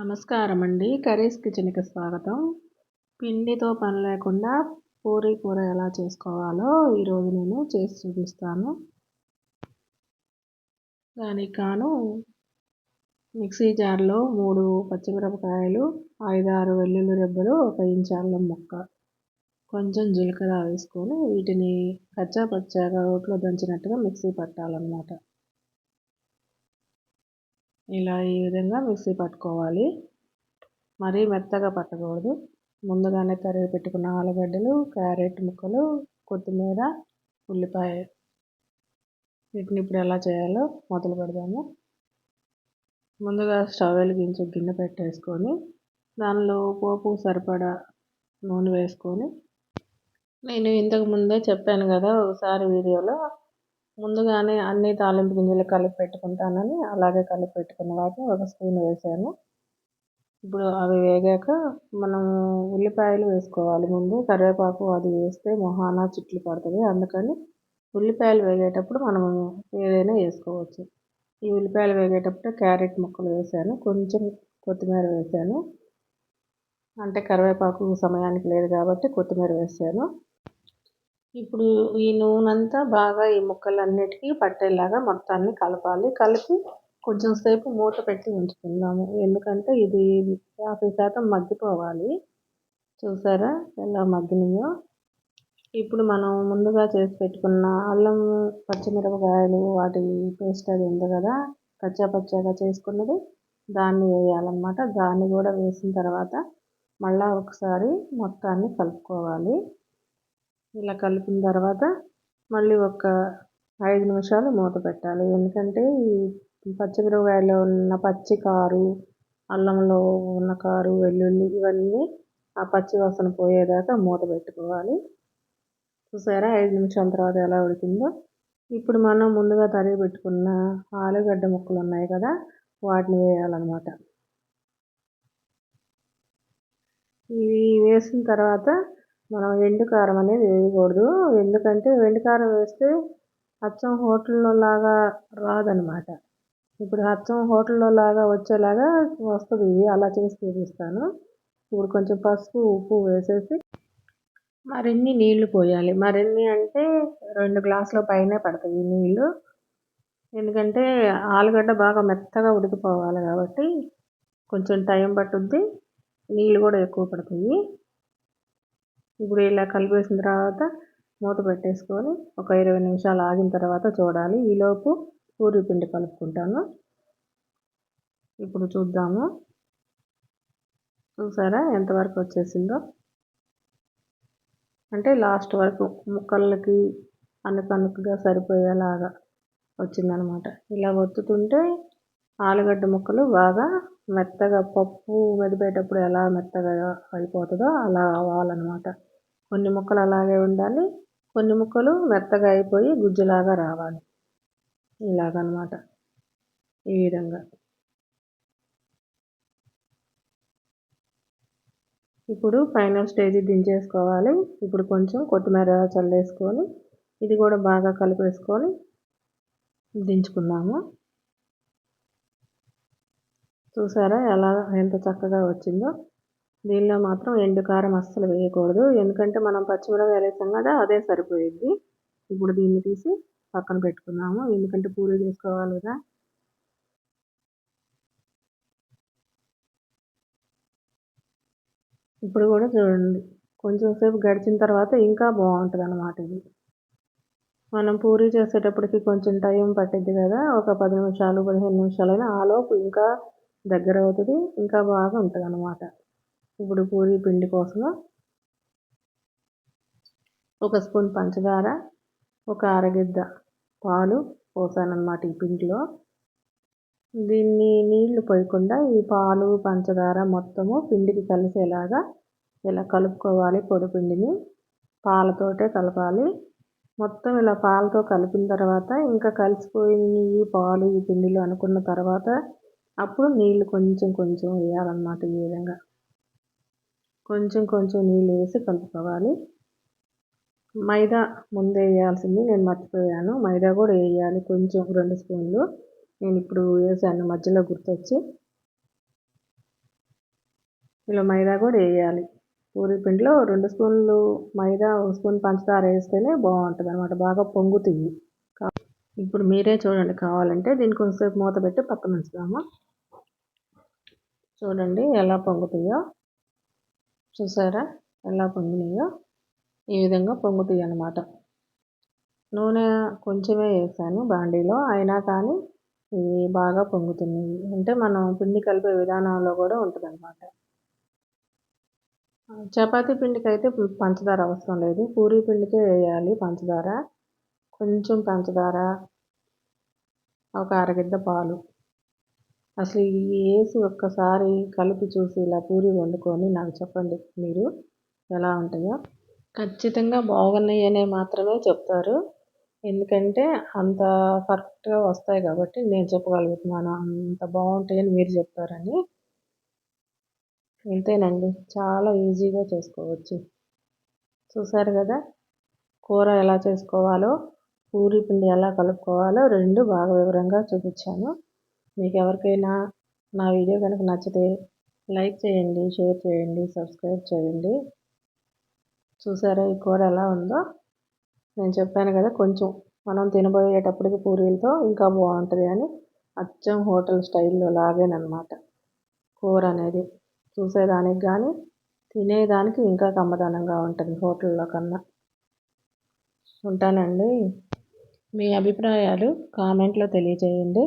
నమస్కారం అండి కర్రీస్ కిచెన్కి స్వాగతం. పిండితో పని లేకుండా పూరీ కూర ఎలా చేసుకోవాలో ఈరోజు నేను చేసి చూపిస్తాను. దానికి కాను మిక్సీ జార్లో మూడు పచ్చిమిరపకాయలు ఐదారు వెల్లుల్లి రెబ్బలు ఒక ఇంచు ముక్క కొంచెం జీలకర్ర వేసుకొని వీటిని కచ్చా పచ్చాగా రోట్లో దంచినట్టుగా మిక్సీ పట్టాలన్నమాట. ఇలా ఈ విధంగా మిక్సీ పట్టుకోవాలి. మరీ మెత్తగా పట్టకూడదు. ముందుగానే తరిగి పెట్టుకున్న ఆలుగడ్డలు క్యారెట్ ముక్కలు కొత్తిమీర ఉల్లిపాయ వీటిని ఇప్పుడు ఎలా చేయాలో మొదలు పెడదాము. ముందుగా స్టవ్ వెలిగించి గిన్నె పెట్టేసుకొని దానిలో పోపు సరిపడా నూనె వేసుకొని నేను ఇంతకు ముందే చెప్పాను కదా ఒకసారి వీడియోలో ముందుగానే అన్ని తాలింపు గింజలు కలిపి పెట్టుకుంటానని అలాగే కలిపి పెట్టుకున్న వాటిని ఒక స్పూన్ వేసాను. ఇప్పుడు అవి వేగాక మనం ఉల్లిపాయలు వేసుకోవాలి ముందు. కరివేపాకు అది వేస్తే మొహాన చిట్లు పడుతుంది అందుకని ఉల్లిపాయలు వేగేటప్పుడు మనం ఏదైనా వేసుకోవచ్చు. ఈ ఉల్లిపాయలు వేగేటప్పుడు క్యారెట్ ముక్కలు వేసాను. కొంచెం కొత్తిమీర వేసాను. అంటే కరివేపాకు సమయానికి లేదు కాబట్టి కొత్తిమీర వేసాను. ఇప్పుడు ఈ నూనె అంతా బాగా ఈ ముక్కలన్నిటికీ పట్టేలాగా మొత్తాన్ని కలపాలి. కలిపి కొంచెం సేపు మూత పెట్టి ఉంచుకుందాము. ఎందుకంటే ఇది యాభై శాతం మగ్గిపోవాలి. చూసారా ఎలా మగ్గినాయో? ఇప్పుడు మనం ముందుగా చేసి పెట్టుకున్న అల్లం పచ్చిమిరపకాయలు వాటి పేస్ట్ అది ఉంది కదా పచ్చాపచ్చాగా చేసుకున్నది దాన్ని వేయాలన్నమాట. దాన్ని కూడా వేసిన తర్వాత మళ్ళీ ఒకసారి మొత్తాన్ని కలుపుకోవాలి. ఇలా కలిపిన తర్వాత మళ్ళీ ఒక ఐదు నిమిషాలు మూత పెట్టాలి. ఎందుకంటే ఈ పచ్చిమిరపకాయలో ఉన్న పచ్చి కారు అల్లంలో ఉన్న కారు వెల్లుల్లి ఇవన్నీ ఆ పచ్చి వాసన పోయేదాకా మూత పెట్టుకోవాలి. చూసారా ఐదు నిమిషాల తర్వాత ఎలా ఉడికిందో? ఇప్పుడు మనం ముందుగా తరిగి పెట్టుకున్న ఆలుగడ్డ ముక్కలు ఉన్నాయి కదా వాటిని వేయాలన్నమాట. ఇవి వేసిన తర్వాత మనం ఎండు కారం అనేది వేయకూడదు. ఎందుకంటే ఎండు కారం వేస్తే అచ్చం హోటల్లో లాగా రాదనమాట ఇప్పుడు అచ్చం హోటల్లో లాగా వచ్చేలాగా వస్తుంది. ఇది అలా చేసి చూపిస్తాను. ఇప్పుడు కొంచెం పసుపు ఉప్పు వేసేసి మరిన్ని నీళ్ళు పోయాలి. మరిన్ని అంటే రెండు గ్లాసుల పైనే పడతాయి నీళ్ళు ఎందుకంటే ఆలుగడ్డ బాగా మెత్తగా ఉడికిపోవాలి కాబట్టి కొంచెం టైం పట్టుద్ది. నీళ్ళు కూడా ఎక్కువ పడుతుంది ఇప్పుడు ఇలా కలిపేసిన తర్వాత మూత పెట్టేసుకొని ఒక ఇరవై నిమిషాలు ఆగిన తర్వాత చూడాలి. ఈలోపు పూరి పిండి కలుపుకుంటాను. ఇప్పుడు చూద్దాము. చూసారా ఎంతవరకు వచ్చేసిందో? అంటే లాస్ట్ వరకు ముక్కలకి అనుకనుకగా సరిపోయేలాగా వచ్చిందనమాట. ఇలా ఒత్తుతుంటే ఆలుగడ్డ ముక్కలు బాగా మెత్తగా పప్పు మెదిపేటప్పుడు ఎలా మెత్తగా అయిపోతుందో అలా అవ్వాలన్నమాట. కొన్ని ముక్కలు అలాగే ఉండాలి. కొన్ని ముక్కలు మెత్తగా అయిపోయి గుజ్జులాగా రావాలి. ఇలాగనమాట. ఈ విధంగా. ఇప్పుడు ఫైనల్ స్టేజ్ దించేసుకోవాలి. ఇప్పుడు కొంచెం కొత్తిమీర చల్లేసుకొని ఇది కూడా బాగా కలిపేసుకొని దించుకుందాము. చూసారా ఎలా ఎంత చక్కగా వచ్చిందో? దీనిలో మాత్రం ఎండు కారం అస్సలు వేయకూడదు. ఎందుకంటే మనం పచ్చిమిరపకాయ వేసాం కదా అదే సరిపోయేది. ఇప్పుడు దీన్ని తీసి పక్కన పెట్టుకున్నాము. ఎందుకంటే పూరి చేసుకోవాలి కదా. ఇప్పుడు కూడా చూడండి కొంచెం సేపు గడిచిన తర్వాత ఇంకా బాగుంటుంది అన్నమాట ఇది. మనం పూరి చేసేటప్పటికి కొంచెం టైం పట్టిద్ది కదా ఒక పది నిమిషాలు పదిహేను నిమిషాలైనా ఆలోపు ఇంకా దగ్గర అవుతుంది ఇంకా బాగా ఉంటుంది అన్నమాట ఇప్పుడు పూరి పిండి కోసం ఒక స్పూన్ పంచదార ఒక అరగిద్ద పాలు పోసానన్నమాట ఈ పిండిలో. దీన్ని నీళ్ళు పోయకుండా ఈ పాలు పంచదార మొత్తము పిండికి కలిసేలాగా ఇలా కలుపుకోవాలి పొడి పిండిని. పాలతోటే కలపాలి. మొత్తం ఇలా పాలతో కలిపిన తర్వాత ఇంకా కలిసిపోయింది ఈ పాలు ఈ పిండిలో అనుకున్న తర్వాత అప్పుడు నీళ్ళు కొంచెం కొంచెం వేయాలన్నమాట ఈ విధంగా. కొంచెం కొంచెం నీళ్ళు వేసి కలుపుకోవాలి. మైదా ముందే వేయాల్సింది నేను మర్చిపోయాను. మైదా కూడా వేయాలి కొంచెం రెండు స్పూన్లు. నేను ఇప్పుడు వేసాను మధ్యలో గుర్తొచ్చి. ఇలా మైదా కూడా వేయాలి. పూరి పిండిలో రెండు స్పూన్లు మైదా ఒక స్పూన్ పంచదార వేస్తేనే బాగుంటుంది అనమాట బాగా పొంగుతుంది. ఇప్పుడు మీరే చూడండి కావాలంటే దీన్ని కొంచెంసేపు మూత పెట్టి పక్కన ఉంచుదాము. చూడండి ఎలా పొంగుతాయో. చూసారా? ఎలా పొంగినాయో? ఈ విధంగా పొంగుతాయి అన్నమాట. నూనె కొంచెమే వేసాను బాండీలో అయినా కానీ ఇవి బాగా పొంగుతున్నాయి. అంటే మనం పిండి కలిపే విధానంలో కూడా ఉంటుంది అనమాట చపాతీ పిండికి అయితే పంచదార అవసరం లేదు. పూరీ పిండికే వేయాలి పంచదార. కొంచెం పంచదార ఒక అరగిద్ద పాలు. అసలు ఇవి వేసి ఒక్కసారి కలిపి చూసి ఇలా పూరి వండుకొని నాకు చెప్పండి మీరు ఎలా ఉంటాయో. ఖచ్చితంగా బాగున్నాయి అనే మాత్రమే చెప్తారు. ఎందుకంటే అంత పర్ఫెక్ట్గా వస్తాయి కాబట్టి నేను చెప్పగలుగుతున్నాను అంత బాగుంటాయని మీరు చెప్తారని. ఇంతేనండి చాలా ఈజీగా చేసుకోవచ్చు. చూసారు కదా కూర ఎలా చేసుకోవాలో పూరి పిండి ఎలా కలుపుకోవాలో రెండు బాగా వివరంగా చూపించాను. మీకు ఎవరికైనా నా వీడియో కనుక నచ్చితే లైక్ చేయండి షేర్ చేయండి సబ్స్క్రైబ్ చేయండి. చూసారా ఈ కూర ఎలా ఉందో? నేను చెప్పాను కదా కొంచెం మనం తినబోయేటప్పటికి పూరీలతో ఇంకా బాగుంటుంది అని అచ్చం హోటల్ స్టైల్లో లాగేనమాట కూర అనేది. చూసేదానికి కానీ తినేదానికి ఇంకా కమ్మదనంగా ఉంటుంది హోటల్లో కన్నా. ఉంటానండి. మీ అభిప్రాయాలు కామెంట్లో తెలియజేయండి